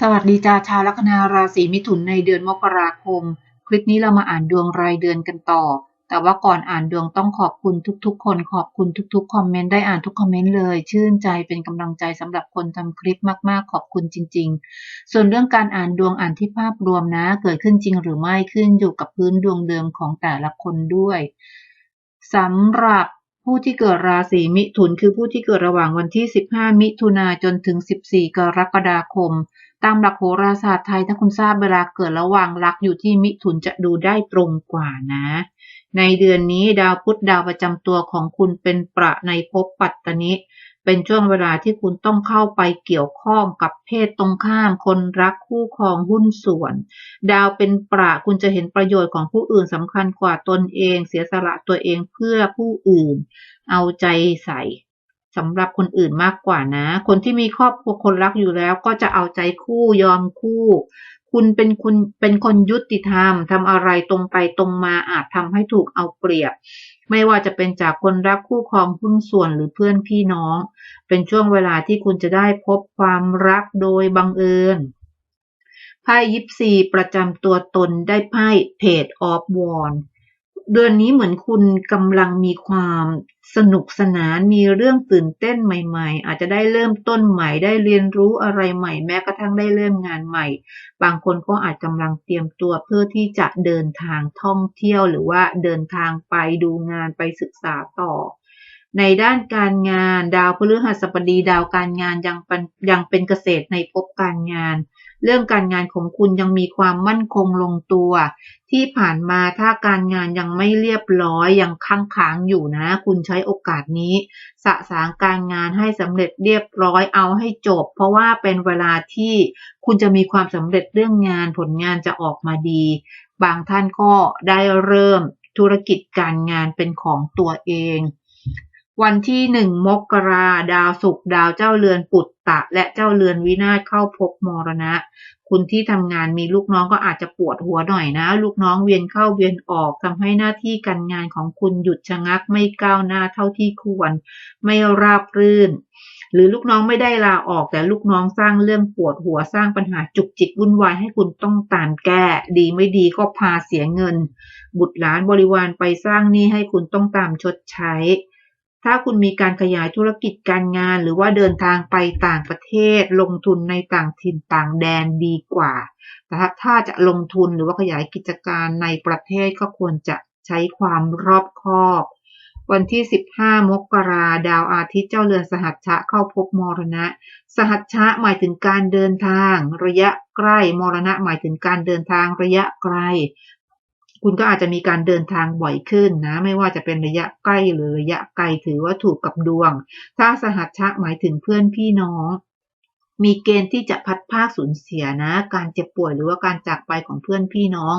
สวัสดีจ้าชาวลัคนาราศีมิถุนในเดือนมกราคม คลิปนี้เรามาอ่านดวงรายเดือนกันต่อ แต่ว่าก่อนอ่านดวงต้องขอบคุณทุกๆ คนขอบคุณทุกๆคอมเมนต์ได้อ่านทุกคอมเมนต์เลย ชื่นใจเป็นกำลังใจสำหรับคนทำคลิปมากๆ ขอบคุณจริง ๆ ส่วนเรื่องการอ่านดวงอ่านที่ภาพรวมนะ เกิดขึ้นจริงหรือไม่ขึ้นอยู่กับพื้นดวงเดิมของแต่ละคนด้วยสำหรับ ผู้ที่เกิดราศีมิถุนคือผู้ที่เกิดระหว่างวันที่ 15 มิถุนาจนถึง 14 กรกฎาคม ตามหลักโหราศาสตร์ไทยถ้าคุณทราบเวลาเกิดระหว่างลักอยู่ที่มิถุนจะดูได้ตรงกว่านะ ในเดือนนี้ดาวพุธดาวประจำตัวของคุณเป็นประในภพปัตตนิ เป็นช่วงเวลาที่คุณต้องเข้าไปเกี่ยวข้องกับเพศตรงข้าม คนรักคู่ครองหุ้นส่วน ดาวเป็นประคุณจะเห็นประโยชน์ของผู้อื่นสำคัญกว่าตนเอง เสียสละตัวเองเพื่อผู้อื่น เอาใจใส่สำหรับคนอื่นมากกว่านะ คนที่มีครอบครัวคนรักอยู่แล้ว ก็จะเอาใจคู่ยอมคู่ คุณเป็นคุณเป็นคนยุติธรรมทำอะไรตรงไปตรงมาอาจทำให้ถูกเอาเปรียบ ไม่ว่าจะเป็นจากคนรักคู่ครองหุ้นส่วนหรือเพื่อนพี่น้อง เป็นช่วงเวลาที่คุณจะได้พบความรักโดยบังเอิญไพ่ยิปซีประจำตัวตนได้ไพ่เพจออฟวอน เดือนนี้เหมือนคุณกำลังมีความสนุกสนานมีเรื่องตื่นเต้นใหม่ ๆ อาจจะได้เริ่มต้นใหม่ได้เรียนรู้อะไรใหม่ แม้กระทั่งได้เริ่มงานใหม่ บางคนก็อาจกำลังเตรียมตัวเพื่อที่จะเดินทางท่องเที่ยวหรือว่าเดินทางไปดูงานไปศึกษาต่อ ในด้านการงานดาวพฤหัสบดีดาวการงานยังเป็นยังเป็นเกษตรในภพการงาน เรื่องการงานของคุณยังมีความมั่นคงลงตัว ที่ผ่านมาถ้าการงานยังไม่เรียบร้อยยังค้างค้างอยู่นะ คุณใช้โอกาสนี้ สะสางการงานให้สำเร็จเรียบร้อยเอาให้จบ เพราะว่าเป็นเวลาที่คุณจะมีความสำเร็จเรื่องงานผลงานจะออกมาดี บางท่านก็ได้เริ่มธุรกิจการงานเป็นของตัวเอง วันที่หนึ่งมกราดาวศุกร์ดาวเจ้าเรือนปุตตะ และเจ้าเรือนวินาศเข้าพบมรณะ คุณที่ทำงานมีลูกน้องก็อาจจะปวดหัวหน่อยนะ ลูกน้องเวียนเข้าเวียนออกทำให้หน้าที่การงานของคุณหยุดชะงักไม่ก้าวหน้าเท่าที่ควร ไม่ราบรื่น หรือลูกน้องไม่ได้ลาออกแต่ลูกน้องสร้างเรื่องปวดหัวสร้างปัญหาจุกจิกวุ่นวายให้คุณต้องตามแก้ ดีไม่ดีก็พาเสียเงิน บุตรหลานบริวารไปสร้างหนี้ให้คุณต้องตามชดใช้ ถ้าคุณมีการขยายธุรกิจการงาน หรือว่าเดินทางไปต่างประเทศ ลงทุนในต่างถิ่นต่างแดนดีกว่า แต่ถ้าจะลงทุนหรือว่าขยายกิจการในประเทศก็ควรจะใช้ความรอบคอบวันที่ 15 มกราดาวอาทิตย์เจ้าเรือนสหัชชะเข้าพบมรณะ สหัชชะหมายถึงการเดินทาง ระยะใกล้ มรณะหมายถึงการเดินทางระยะไกล คุณก็อาจจะมีการเดินทางบ่อยขึ้นนะ ไม่ว่าจะเป็นระยะใกล้หรือระยะไกลถือว่าถูกกับดวง ถ้าสหัชชะหมายถึงเพื่อนพี่น้อง มีเกณฑ์ที่จะพัดภาคสูญเสียนะ การเจ็บป่วยหรือว่าการจากไปของเพื่อนพี่น้อง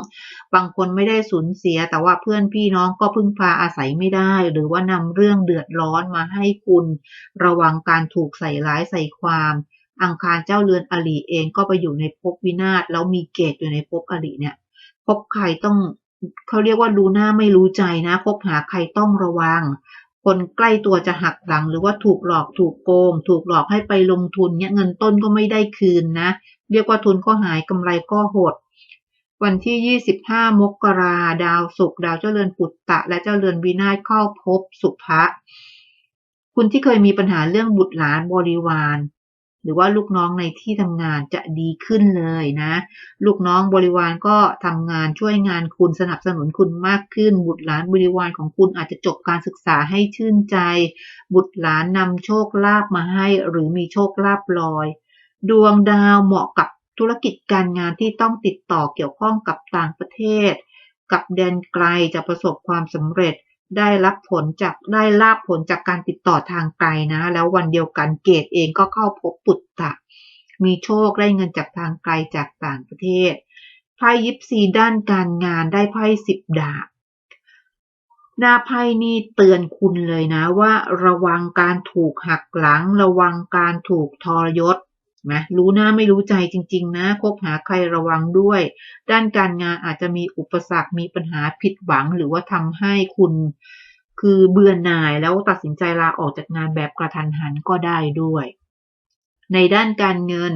บางคนไม่ได้สูญเสีย แต่ว่าเพื่อนพี่น้องก็พึ่งพาอาศัยไม่ได้ หรือว่านำเรื่องเดือดร้อนมาให้คุณ ระวังการถูกใส่ร้ายใส่ความอังคารเจ้าเรือนอลีเองก็ไปอยู่ในภพวินาศแล้วมีเกตอยู่ในภพอลีเนี่ยภพใครต้อง เขาเรียกว่ารู้หน้าไม่รู้ใจนะ คบหาใครต้องระวัง คนใกล้ตัวจะหักหลัง หรือว่าถูกหลอกถูกโกง ถูกหลอกให้ไปลงทุนเนี่ยเงินต้นก็ไม่ได้คืนนะ เรียกว่าทุนก็หายกำไรก็หด วันที่ 25 มกราดาวศุกร์ดาวเจ้าเรือนปุตตะ และเจ้าเรือนวินาศเข้าพบสุภะคุณที่เคยมีปัญหาเรื่องบุตรหลานบริวาร รือว่าลูกน้องในที่ทำงานจะดีขึ้นเลยนะ ลูกน้องบริวารก็ทำงานช่วยงานคุณสนับสนุนคุณมากขึ้น บุตรหลานบริวารของคุณอาจจะจบการศึกษาให้ชื่นใจ บุตรหลานนำโชคลาภมาให้ หรือมีโชคลาภลอย ดวงดาวเหมาะกับธุรกิจการงานที่ต้องติดต่อเกี่ยวข้องกับต่างประเทศ กับแดนไกลจะประสบความสำเร็จ ได้รับผลจากได้ลาบผลจากการติดต่อทางไกลนะ แล้ววันเดียวกันเกตเองก็เข้าพบปุตตะ มีโชคได้เงินจากทางไกลจากต่างประเทศไพ่ยิปซีด้านการงานได้ไพ่สิบดาบหน้าไพ่นี่เตือนคุณเลยนะว่า ระวังการถูกหักหลัง ระวังการถูกทรยศ นะรู้หน้าไม่รู้ใจจริง ๆ นะคบหาใครระวังด้วย ด้านการงานอาจจะมีอุปสรรคมีปัญหาผิดหวัง หรือว่าทำให้คุณคือเบื่อหน่ายแล้วตัดสินใจลาออกจากงานแบบกระทันหันก็ได้ด้วย ในด้านการเงิน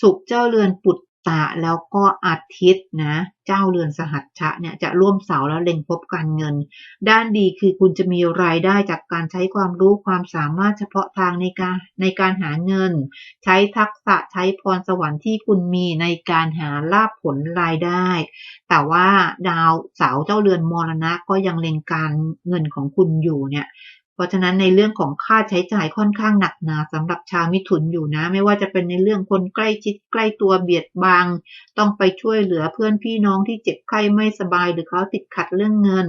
สุขเจ้าเรือนปุต ตะแล้วก็อาทิตย์นะ เจ้าเรือนสหัชชะเนี่ยจะร่วมเสาแล้วเล็งพบการเงิน ด้านดีคือคุณจะมีรายได้จากการใช้ความรู้ความสามารถเฉพาะทางในการในการหาเงิน ใช้ทักษะใช้พรสวรรค์ที่คุณมีในการหาลาภผลรายได้ แต่ว่าดาวเสาเจ้าเรือนมรณะก็ยังเล็งการเงินของคุณอยู่เนี่ย เพราะฉะนั้นในเรื่องของค่าใช้จ่ายค่อนข้างหนักหนาสำหรับชาวมิถุนอยู่นะ ไม่ว่าจะเป็นในเรื่องคนใกล้ชิดใกล้ตัวเบียดบัง ต้องไปช่วยเหลือเพื่อนพี่น้องที่เจ็บไข้ไม่สบายหรือเขาติดขัดเรื่องเงิน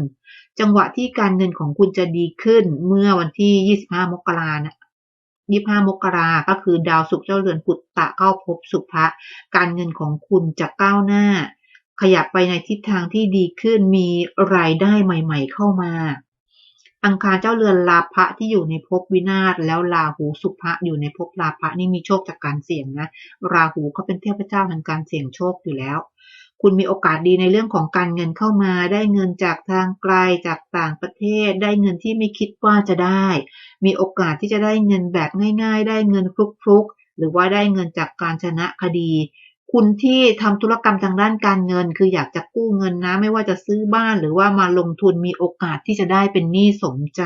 จังหวะที่การเงินของคุณจะดีขึ้นเมื่อวันที่ 25 มกรานะ25 มกราก็คือดาวศุกร์เจ้าเรือนปุตตะเข้าพบสุภะการเงินของคุณจะก้าวหน้า ขยับไปในทิศทางที่ดีขึ้นมีรายได้ใหม่ ๆ เข้ามา อังคารเจ้าเรือนลาภะที่อยู่ในภพวินาศแล้วราหูสุภะอยู่ในภพลาภะนี่มีโชคจากการเสี่ยงนะ ราหูเขาเป็นเทพเจ้าแห่งการเสี่ยงโชคอยู่แล้ว คุณมีโอกาสดีในเรื่องของการเงินเข้ามา ได้เงินจากทางไกลจากต่างประเทศ ได้เงินที่ไม่คิดว่าจะได้ มีโอกาสที่จะได้เงินแบบง่าย ๆ ได้เงินฟลุกๆหรือว่าได้เงินจากการชนะคดี คุณที่ทำธุรกรรมทางด้านการเงิน คืออยากจะกู้เงินนะ ไม่ว่าจะซื้อบ้านหรือว่ามาลงทุนมีโอกาสที่จะได้เป็นหนี้สมใจ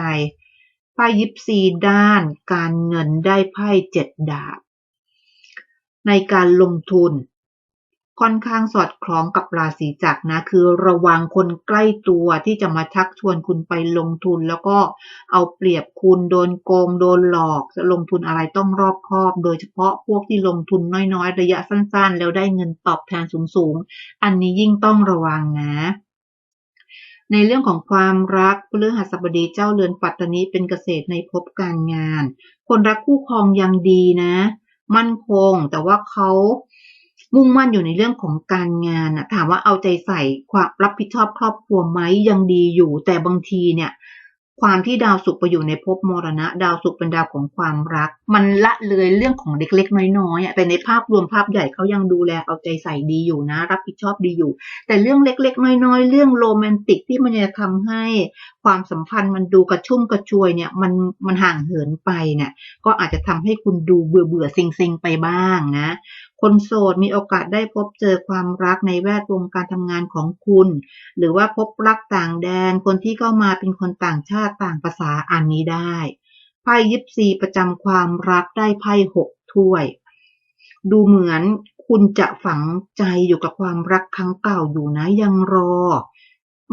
ไพ่ยิปซีด้าน การเงินได้ไพ่เจ็ดดาบในการลงทุน ค่อนข้างสอดคล้องกับราศีจักรนะ คือระวังคนใกล้ตัวที่จะมาชักชวนคุณไปลงทุน แล้วก็เอาเปรียบคุณโดนโกงโดนหลอกจะลงทุนอะไรต้องรอบคอบ โดยเฉพาะพวกที่ลงทุนน้อยๆ ระยะสั้นๆ แล้วได้เงินตอบแทนสูงๆ อันนี้ยิ่งต้องระวังนะในเรื่องของความรักพฤหัสบดีเจ้าเรือนปัตตนีเป็นเกษตรในภพการงาน คนรักคู่ครองยังดีนะ มั่นคงแต่ว่าเขา มุ่งมั่นอยู่ในเรื่องของการงานนะถามว่าเอาใจใส่ความรับผิดชอบครอบครัวไหมยังดีอยู่ แต่บางทีเนี่ยความที่ดาวศุกร์ไปอยู่ในภพมรณะ ดาวศุกร์เป็นดาวของความรัก มันละเลยเรื่องของเล็กๆน้อยๆอะแต่ในภาพรวมภาพใหญ่เขายังดูแลเอาใจใส่ดีอยู่นะ รับผิดชอบดีอยู่ แต่เรื่องเล็กๆ น้อยๆ เรื่องโรแมนติกที่มันจะทำให้ความสัมพันธ์มันดูกระชุ่มกระชวยเนี่ยมันมันห่างเหินไปเนี่ยก็อาจจะทำให้คุณดูเบื่อเบื่อๆเซ็งๆไปบ้างนะ คนโสดมีโอกาสได้พบเจอความรักในแวดวงการทำงานของคุณ หรือว่าพบรักต่างแดน คนที่เข้ามาเป็นคนต่างชาติต่างภาษาอันนี้ได้ ไพ่ยิปซีประจำความรักได้ไพ่หกถ้วย ดูเหมือนคุณจะฝังใจอยู่กับความรักครั้งเก่าอยู่นะยังรอ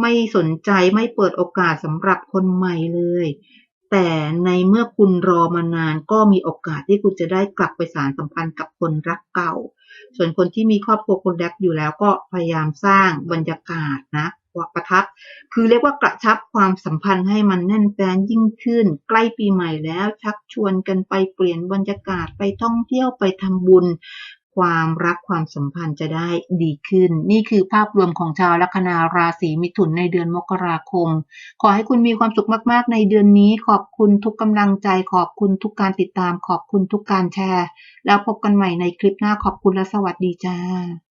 ไม่สนใจไม่เปิดโอกาสสำหรับคนใหม่เลย แต่ในเมื่อคุณรอมานานก็มีโอกาสที่คุณจะได้กลับไปสานสัมพันธ์กับคนรักเก่า ส่วนคนที่มีครอบครัวคนรักอยู่แล้วก็พยายามสร้างบรรยากาศนะประทับ คือเรียกว่ากระชับความสัมพันธ์ให้มันแน่นแฟนยิ่งขึ้น ใกล้ปีใหม่แล้วชักชวนกันไปเปลี่ยนบรรยากาศไปท่องเที่ยวไปทำบุญ ความรักความสัมพันธ์จะได้ดีขึ้น นี่คือภาพรวมของชาวลัคนาราศีมิถุนในเดือนมกราคม ขอให้คุณมีความสุขมากๆ ในเดือนนี้ ขอบคุณทุกกำลังใจ ขอบคุณทุกการติดตาม ขอบคุณทุกการแชร์ แล้วพบกันใหม่ในคลิปหน้าขอบคุณและสวัสดีจ้า